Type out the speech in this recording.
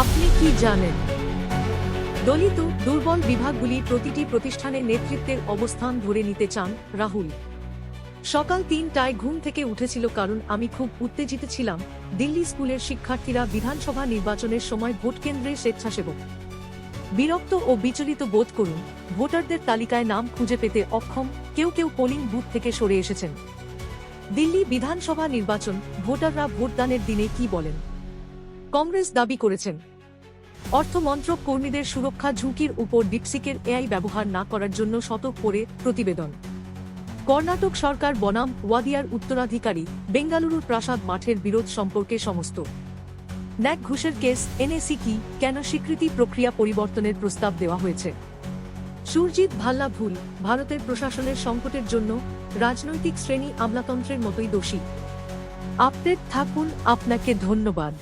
আপনি কি জানেন? দলিত, দুর্বল বিভাগগুলি প্রতিটি প্রতিষ্ঠানের নেতৃত্বের অবস্থান ধরে নিতে চান রাহুল। সকাল তিনটায় ঘুম থেকে উঠেছিল কারণ আমি খুব উত্তেজিত ছিলাম। দিল্লি স্কুলের শিক্ষার্থীরা বিধানসভা নির্বাচনের সময় ভোট কেন্দ্রে স্বেচ্ছাসেবক। বিরক্ত ও বিচলিত বোধ করুন, ভোটারদের তালিকায় নাম খুঁজে পেতে অক্ষম, কেউ কেউ পোলিং বুথ থেকে সরে এসেছেন। দিল্লি বিধানসভা নির্বাচন, ভোটাররা ভোটদানের দিনে কি বলেন? কংগ্রেস দাবি করেছেন। অর্থমন্ত্রক কর্মীদের সুরক্ষা ঝুঁকির উপর ডিপসিকের এআই ব্যবহার না করার জন্য সতর্ক করে প্রতিবেদন। কর্ণাটক সরকার বনাম ওয়াদিয়ার উত্তরাধিকারী বেঙ্গালুরুর প্রাসাদ মাঠের বিরোধ সম্পর্কে সমস্ত। ন্যাক ঘুষের কেস, এনএসি কি, কেন স্বীকৃতি প্রক্রিয়া পরিবর্তনের প্রস্তাব দেওয়া হয়েছে। সুরজিৎ ভাল্লা ভুল, ভারতের প্রশাসনের সংকটের জন্য রাজনৈতিক শ্রেণি আমলাতন্ত্রের মতোই দোষী। আপডেট থাকুন, আপনাকে ধন্যবাদ।